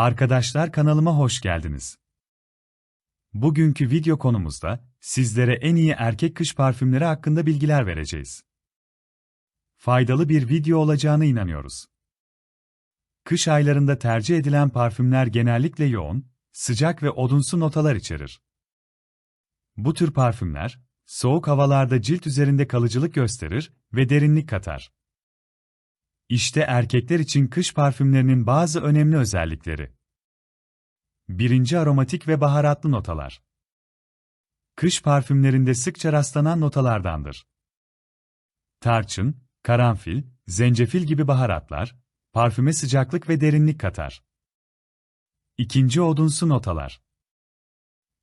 Arkadaşlar kanalıma hoş geldiniz. Bugünkü video konumuzda sizlere en iyi erkek kış parfümleri hakkında bilgiler vereceğiz. Faydalı bir video olacağına inanıyoruz. Kış aylarında tercih edilen parfümler genellikle yoğun, sıcak ve odunsu notalar içerir. Bu tür parfümler, soğuk havalarda cilt üzerinde kalıcılık gösterir ve derinlik katar. İşte erkekler için kış parfümlerinin bazı önemli özellikleri. Birinci aromatik ve baharatlı notalar. Kış parfümlerinde sıkça rastlanan notalardandır. Tarçın, karanfil, zencefil gibi baharatlar, parfüme sıcaklık ve derinlik katar. İkinci odunsu notalar.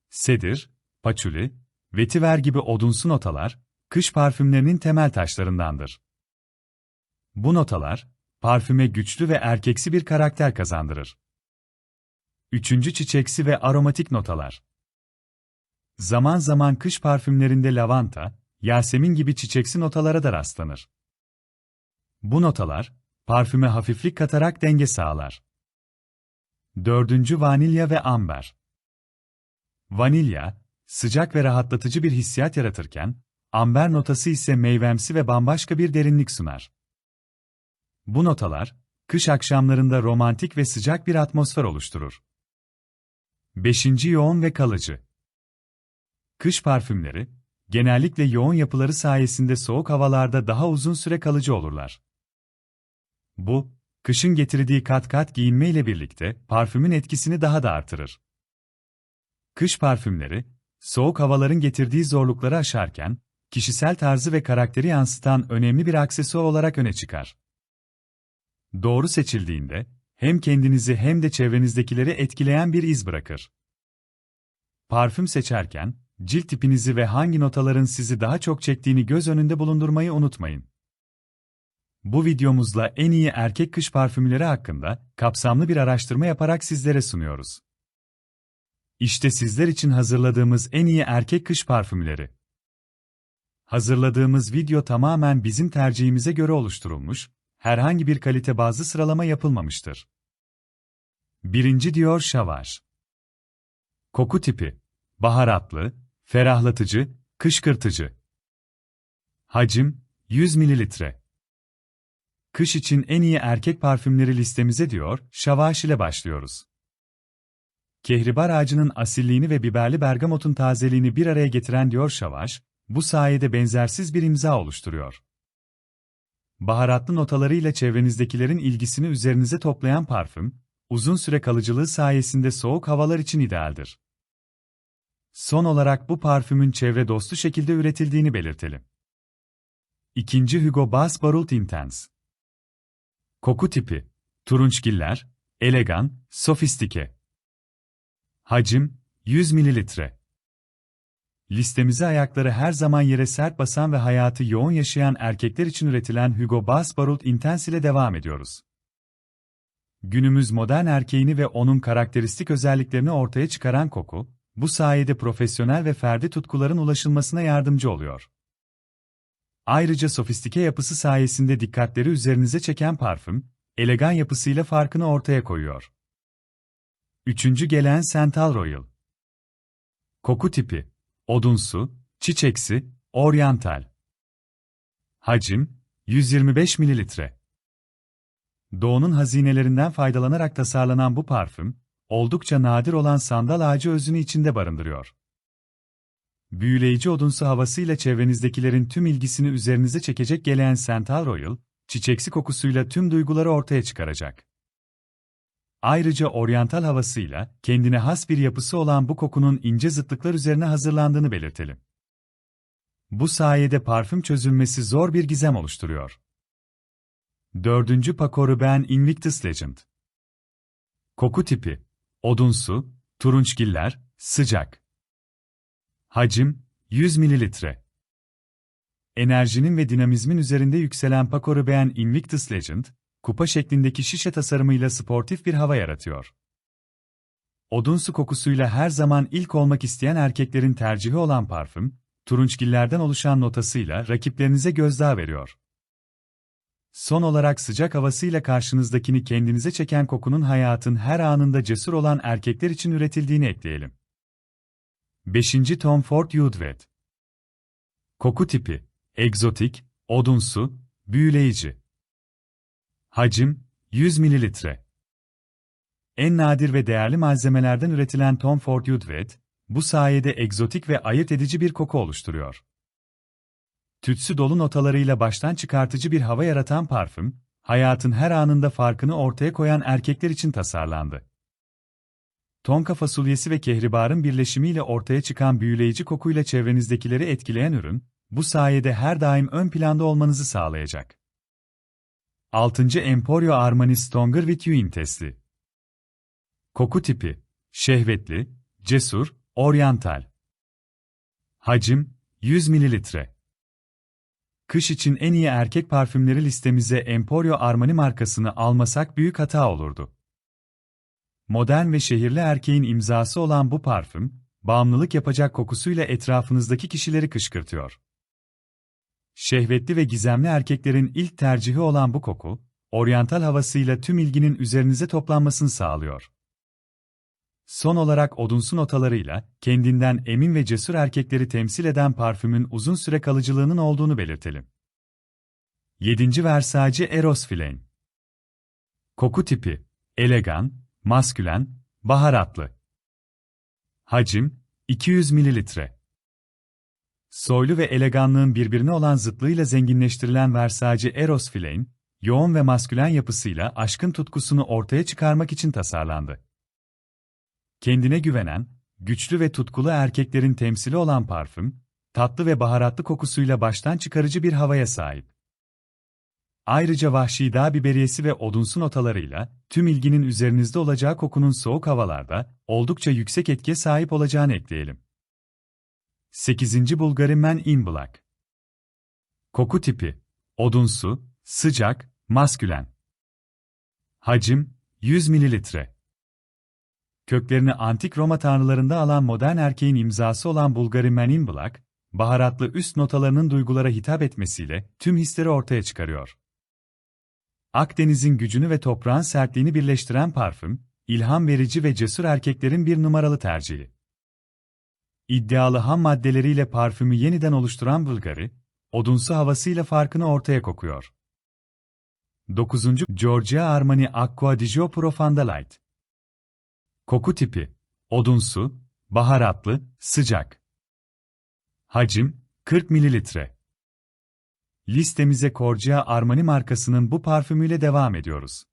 Sedir, paçuli, vetiver gibi odunsu notalar, kış parfümlerinin temel taşlarındandır. Bu notalar, parfüme güçlü ve erkeksi bir karakter kazandırır. Üçüncü çiçeksi ve aromatik notalar. Zaman zaman kış parfümlerinde lavanta, yasemin gibi çiçeksi notalara da rastlanır. Bu notalar, parfüme hafiflik katarak denge sağlar. Dördüncü vanilya ve amber. Vanilya, sıcak ve rahatlatıcı bir hissiyat yaratırken, amber notası ise meyvemsi ve bambaşka bir derinlik sunar. Bu notalar, kış akşamlarında romantik ve sıcak bir atmosfer oluşturur. 5. Yoğun ve kalıcı. Kış parfümleri, genellikle yoğun yapıları sayesinde soğuk havalarda daha uzun süre kalıcı olurlar. Bu, kışın getirdiği kat kat giyinme ile birlikte parfümün etkisini daha da artırır. Kış parfümleri, soğuk havaların getirdiği zorlukları aşarken, kişisel tarzı ve karakteri yansıtan önemli bir aksesuar olarak öne çıkar. Doğru seçildiğinde, hem kendinizi hem de çevrenizdekileri etkileyen bir iz bırakır. Parfüm seçerken, cilt tipinizi ve hangi notaların sizi daha çok çektiğini göz önünde bulundurmayı unutmayın. Bu videomuzla en iyi erkek kış parfümleri hakkında kapsamlı bir araştırma yaparak sizlere sunuyoruz. İşte sizler için hazırladığımız en iyi erkek kış parfümleri. Hazırladığımız video tamamen bizim tercihimize göre oluşturulmuş, herhangi bir kalite bazlı sıralama yapılmamıştır. 1. Dior Sauvage Koku tipi Baharatlı, ferahlatıcı, kışkırtıcı. Hacim 100 ml. Kış için en iyi erkek parfümleri listemize diyor, Sauvage ile başlıyoruz. Kehribar ağacının asilliğini ve biberli bergamotun tazeliğini bir araya getiren diyor Sauvage, bu sayede benzersiz bir imza oluşturuyor. Baharatlı notalarıyla çevrenizdekilerin ilgisini üzerinize toplayan parfüm, uzun süre kalıcılığı sayesinde soğuk havalar için idealdir. Son olarak bu parfümün çevre dostu şekilde üretildiğini belirtelim. İkinci Hugo Boss Barult Intense Koku tipi Turunçgiller, elegan, sofistike. Hacim 100 ml. Listemize ayakları her zaman yere sert basan ve hayatı yoğun yaşayan erkekler için üretilen Hugo Boss Barult Intense ile devam ediyoruz. Günümüz modern erkeğini ve onun karakteristik özelliklerini ortaya çıkaran koku, bu sayede profesyonel ve ferdi tutkuların ulaşılmasına yardımcı oluyor. Ayrıca sofistike yapısı sayesinde dikkatleri üzerinize çeken parfüm, elegan yapısıyla farkını ortaya koyuyor. Üçüncü gelen Sental Royal. Koku tipi odunsu, çiçeksi, oryantal. Hacim 125 mililitre. Doğunun hazinelerinden faydalanarak tasarlanan bu parfüm, oldukça nadir olan sandal ağacı özünü içinde barındırıyor. Büyüleyici odunsu havasıyla çevrenizdekilerin tüm ilgisini üzerinize çekecek gelen Sental Royal, çiçeksi kokusuyla tüm duyguları ortaya çıkaracak. Ayrıca oryantal havasıyla, kendine has bir yapısı olan bu kokunun ince zıtlıklar üzerine hazırlandığını belirtelim. Bu sayede parfüm çözülmesi zor bir gizem oluşturuyor. 4. Paco Rabanne Invictus Legend Koku tipi Odunsu, turunçgiller, sıcak. Hacim 100 ml. Enerjinin ve dinamizmin üzerinde yükselen Paco Rabanne Invictus Legend, kupa şeklindeki şişe tasarımıyla sportif bir hava yaratıyor. Odunsu kokusuyla her zaman ilk olmak isteyen erkeklerin tercihi olan parfüm, turunçgillerden oluşan notasıyla rakiplerinize gözdağı veriyor. Son olarak sıcak havasıyla karşınızdakini kendinize çeken kokunun hayatın her anında cesur olan erkekler için üretildiğini ekleyelim. 5. Tom Ford Woodwet Koku tipi Egzotik, odunsu, büyüleyici. Hacim 100 ml. En nadir ve değerli malzemelerden üretilen Tom Ford Woodwet, bu sayede egzotik ve ayırt edici bir koku oluşturuyor. Tütsü dolu notalarıyla baştan çıkartıcı bir hava yaratan parfüm, hayatın her anında farkını ortaya koyan erkekler için tasarlandı. Tonka fasulyesi ve kehribarın birleşimiyle ortaya çıkan büyüleyici kokuyla çevrenizdekileri etkileyen ürün, bu sayede her daim ön planda olmanızı sağlayacak. 6. Emporio Armani Stronger With You Intensely Koku tipi Şehvetli, cesur, oryantal. Hacim 100 ml. Kış için en iyi erkek parfümleri listemize Emporio Armani markasını almasak büyük hata olurdu. Modern ve şehirli erkeğin imzası olan bu parfüm, bağımlılık yapacak kokusuyla etrafınızdaki kişileri kışkırtıyor. Şehvetli ve gizemli erkeklerin ilk tercihi olan bu koku, oryantal havasıyla tüm ilginin üzerinize toplanmasını sağlıyor. Son olarak odunsu notalarıyla, kendinden emin ve cesur erkekleri temsil eden parfümün uzun süre kalıcılığının olduğunu belirtelim. 7. Versace Eros Flame Koku tipi Elegan, maskülen, baharatlı. Hacim 200 ml. Soylu ve eleganlığın birbirine olan zıtlığıyla zenginleştirilen Versace Eros Flame, yoğun ve maskülen yapısıyla aşkın tutkusunu ortaya çıkarmak için tasarlandı. Kendine güvenen, güçlü ve tutkulu erkeklerin temsili olan parfüm, tatlı ve baharatlı kokusuyla baştan çıkarıcı bir havaya sahip. Ayrıca vahşi dağ biberiyesi ve odunsu notalarıyla, tüm ilginin üzerinizde olacağı kokunun soğuk havalarda, oldukça yüksek etkiye sahip olacağını ekleyelim. 8. Bulgari Men in Black Koku tipi Odunsu, sıcak, maskülen. Hacim 100 mililitre köklerini antik Roma tanrılarında alan modern erkeğin imzası olan Bulgari Men in Black, baharatlı üst notalarının duygulara hitap etmesiyle tüm hisleri ortaya çıkarıyor. Akdeniz'in gücünü ve toprağın sertliğini birleştiren parfüm, ilham verici ve cesur erkeklerin bir numaralı tercihi. İddialı ham maddeleriyle parfümü yeniden oluşturan Bulgari, odunsu havasıyla farkını ortaya kokuyor. 9. Giorgio Armani Acqua di Profanda Light Koku tipi Odunsu, baharatlı, sıcak. Hacim 40 ml. Listemize Corgia Armani markasının bu parfümüyle devam ediyoruz.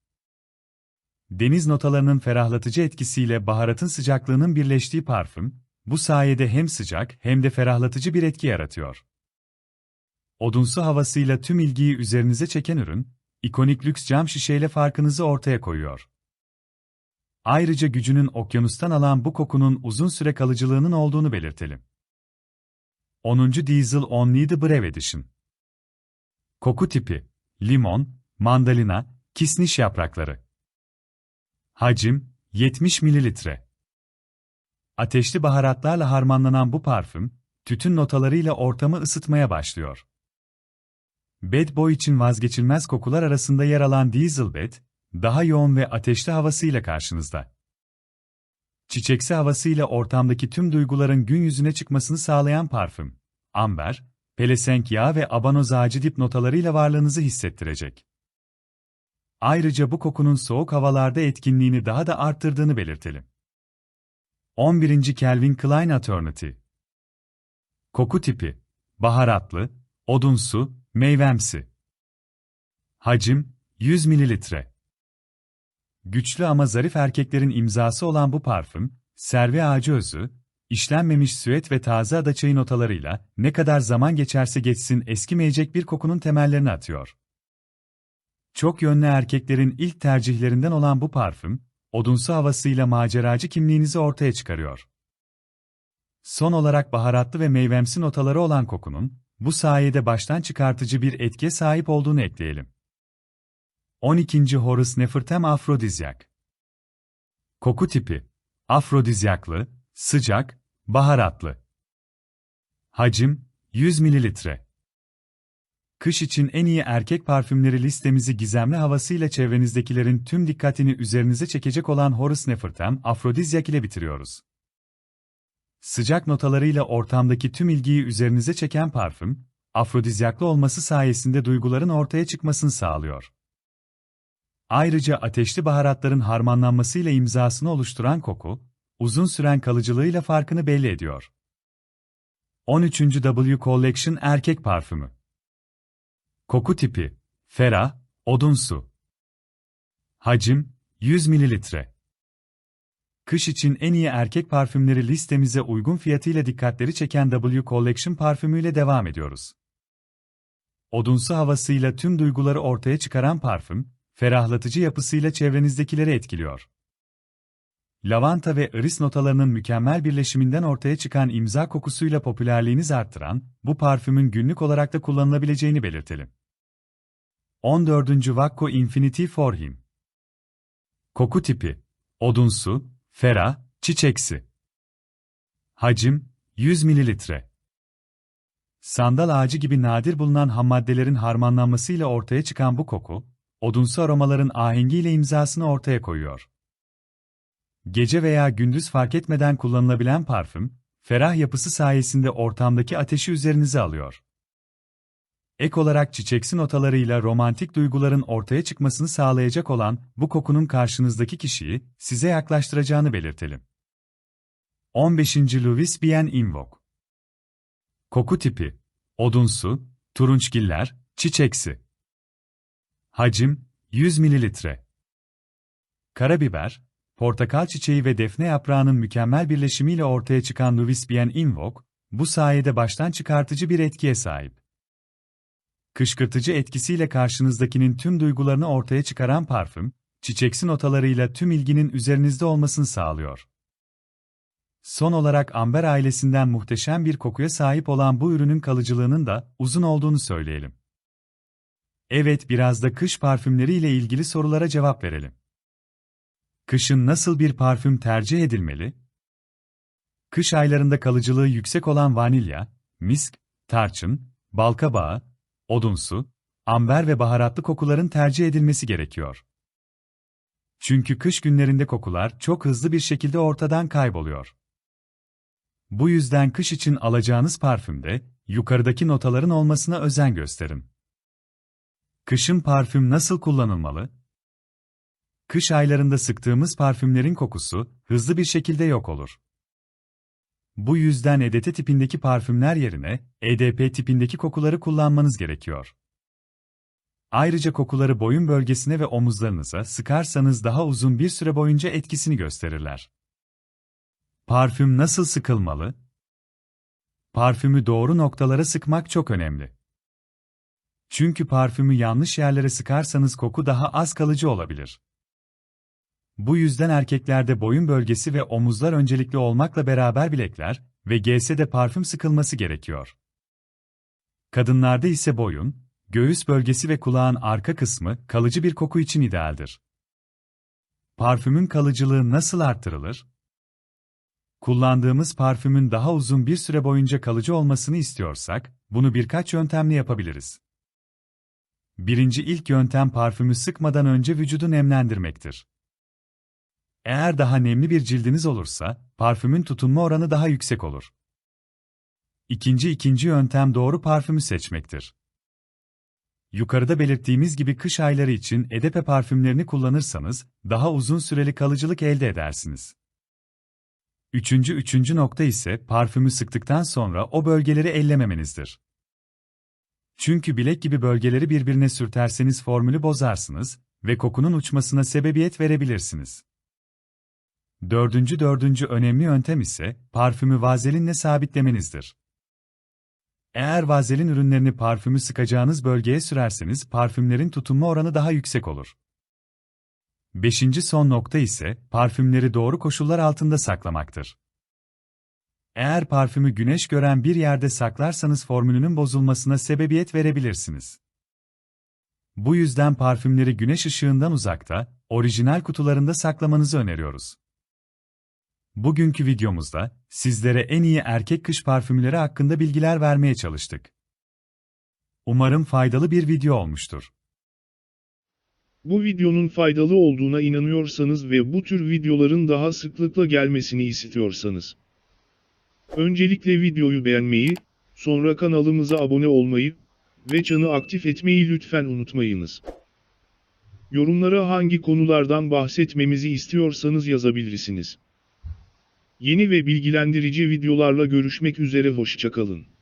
Deniz notalarının ferahlatıcı etkisiyle baharatın sıcaklığının birleştiği parfüm, bu sayede hem sıcak hem de ferahlatıcı bir etki yaratıyor. Odunsu havasıyla tüm ilgiyi üzerinize çeken ürün, ikonik lüks cam şişeyle farkınızı ortaya koyuyor. Ayrıca gücünün okyanustan alan bu kokunun uzun süre kalıcılığının olduğunu belirtelim. 10. Diesel Only the Brave Edition Koku tipi Limon, mandalina, kisniş yaprakları Hacim 70 ml Ateşli baharatlarla harmanlanan bu parfüm, tütün notalarıyla ortamı ısıtmaya başlıyor. Bad Boy için vazgeçilmez kokular arasında yer alan Diesel Bed, daha yoğun ve ateşli havasıyla karşınızda. Çiçeksi havasıyla ortamdaki tüm duyguların gün yüzüne çıkmasını sağlayan parfüm, amber, pelesenk yağı ve abanoz ağacı dip notalarıyla varlığınızı hissettirecek. Ayrıca bu kokunun soğuk havalarda etkinliğini daha da arttırdığını belirtelim. 11. Calvin Klein Eternity Koku tipi Baharatlı, odunsu, meyvemsi. Hacim 100 mililitre. Güçlü ama zarif erkeklerin imzası olan bu parfüm, servi ağacı özü, işlenmemiş süet ve taze adaçayı notalarıyla ne kadar zaman geçerse geçsin eskimeyecek bir kokunun temellerini atıyor. Çok yönlü erkeklerin ilk tercihlerinden olan bu parfüm, odunsu havasıyla maceracı kimliğinizi ortaya çıkarıyor. Son olarak baharatlı ve meyvemsi notaları olan kokunun, bu sayede baştan çıkartıcı bir etkiye sahip olduğunu ekleyelim. 12. Horus Nefertem afrodizyak. Koku tipi: afrodizyaklı, sıcak, baharatlı. Hacim: 100 ml. Kış için en iyi erkek parfümleri listemizi gizemli havasıyla çevrenizdekilerin tüm dikkatini üzerinize çekecek olan Horace Nefertem Afrodizyak ile bitiriyoruz. Sıcak notalarıyla ortamdaki tüm ilgiyi üzerinize çeken parfüm, afrodizyaklı olması sayesinde duyguların ortaya çıkmasını sağlıyor. Ayrıca ateşli baharatların harmanlanmasıyla imzasını oluşturan koku, uzun süren kalıcılığıyla farkını belli ediyor. 13. W Collection Erkek Parfümü Koku tipi Ferah, odunsu Hacim 100 ml Kış için en iyi erkek parfümleri listemize uygun fiyatıyla dikkatleri çeken W Collection parfümüyle devam ediyoruz. Odunsu havasıyla tüm duyguları ortaya çıkaran parfüm, ferahlatıcı yapısıyla çevrenizdekileri etkiliyor. Lavanta ve iris notalarının mükemmel birleşiminden ortaya çıkan imza kokusuyla popülerliğinizi arttıran, bu parfümün günlük olarak da kullanılabileceğini belirtelim. 14. Vakko Infinity for Him Koku tipi Odunsu, ferah, çiçeksi Hacim 100 ml Sandal ağacı gibi nadir bulunan hammaddelerin harmanlanmasıyla ortaya çıkan bu koku, odunsu aromaların ahengiyle imzasını ortaya koyuyor. Gece veya gündüz fark etmeden kullanılabilen parfüm, ferah yapısı sayesinde ortamdaki ateşi üzerinize alıyor. Ek olarak çiçeksi notalarıyla romantik duyguların ortaya çıkmasını sağlayacak olan bu kokunun karşınızdaki kişiyi size yaklaştıracağını belirtelim. 15. Louis Bien Invoke Koku tipi Odunsu, turunçgiller, çiçeksi Hacim 100 ml Karabiber, portakal çiçeği ve defne yaprağının mükemmel birleşimiyle ortaya çıkan Louis Bien Invoke, bu sayede baştan çıkartıcı bir etkiye sahip. Kışkırtıcı etkisiyle karşınızdakinin tüm duygularını ortaya çıkaran parfüm, çiçeksi notalarıyla tüm ilginin üzerinizde olmasını sağlıyor. Son olarak amber ailesinden muhteşem bir kokuya sahip olan bu ürünün kalıcılığının da uzun olduğunu söyleyelim. Evet, biraz da kış parfümleri ile ilgili sorulara cevap verelim. Kışın nasıl bir parfüm tercih edilmeli? Kış aylarında kalıcılığı yüksek olan vanilya, misk, tarçın, balkabağı, odunsu, amber ve baharatlı kokuların tercih edilmesi gerekiyor. Çünkü kış günlerinde kokular çok hızlı bir şekilde ortadan kayboluyor. Bu yüzden kış için alacağınız parfümde yukarıdaki notaların olmasına özen gösterin. Kışın parfüm nasıl kullanılmalı? Kış aylarında sıktığımız parfümlerin kokusu hızlı bir şekilde yok olur. Bu yüzden EDT tipindeki parfümler yerine EDP tipindeki kokuları kullanmanız gerekiyor. Ayrıca kokuları boyun bölgesine ve omuzlarınıza sıkarsanız daha uzun bir süre boyunca etkisini gösterirler. Parfüm nasıl sıkılmalı? Parfümü doğru noktalara sıkmak çok önemli. Çünkü parfümü yanlış yerlere sıkarsanız koku daha az kalıcı olabilir. Bu yüzden erkeklerde boyun bölgesi ve omuzlar öncelikli olmakla beraber bilekler ve GS'de parfüm sıkılması gerekiyor. Kadınlarda ise boyun, göğüs bölgesi ve kulağın arka kısmı kalıcı bir koku için idealdir. Parfümün kalıcılığı nasıl arttırılır? Kullandığımız parfümün daha uzun bir süre boyunca kalıcı olmasını istiyorsak, bunu birkaç yöntemle yapabiliriz. Birinci ilk yöntem parfümü sıkmadan önce vücudu nemlendirmektir. Eğer daha nemli bir cildiniz olursa, parfümün tutunma oranı daha yüksek olur. İkinci ikinci yöntem doğru parfümü seçmektir. Yukarıda belirttiğimiz gibi kış ayları için EDP parfümlerini kullanırsanız, daha uzun süreli kalıcılık elde edersiniz. Üçüncü üçüncü nokta ise parfümü sıktıktan sonra o bölgeleri ellememenizdir. Çünkü bilek gibi bölgeleri birbirine sürterseniz formülü bozarsınız ve kokunun uçmasına sebebiyet verebilirsiniz. Dördüncü dördüncü önemli yöntem ise parfümü vazelinle sabitlemenizdir. Eğer vazelin ürünlerini parfümü sıkacağınız bölgeye sürerseniz parfümlerin tutunma oranı daha yüksek olur. Beşinci son nokta ise parfümleri doğru koşullar altında saklamaktır. Eğer parfümü güneş gören bir yerde saklarsanız formülünün bozulmasına sebebiyet verebilirsiniz. Bu yüzden parfümleri güneş ışığından uzakta, orijinal kutularında saklamanızı öneriyoruz. Bugünkü videomuzda sizlere en iyi erkek kış parfümleri hakkında bilgiler vermeye çalıştık. Umarım faydalı bir video olmuştur. Bu videonun faydalı olduğuna inanıyorsanız ve bu tür videoların daha sıklıkla gelmesini istiyorsanız. Öncelikle videoyu beğenmeyi, sonra kanalımıza abone olmayı ve çanı aktif etmeyi lütfen unutmayınız. Yorumlara hangi konulardan bahsetmemizi istiyorsanız yazabilirsiniz. Yeni ve bilgilendirici videolarla görüşmek üzere hoşçakalın.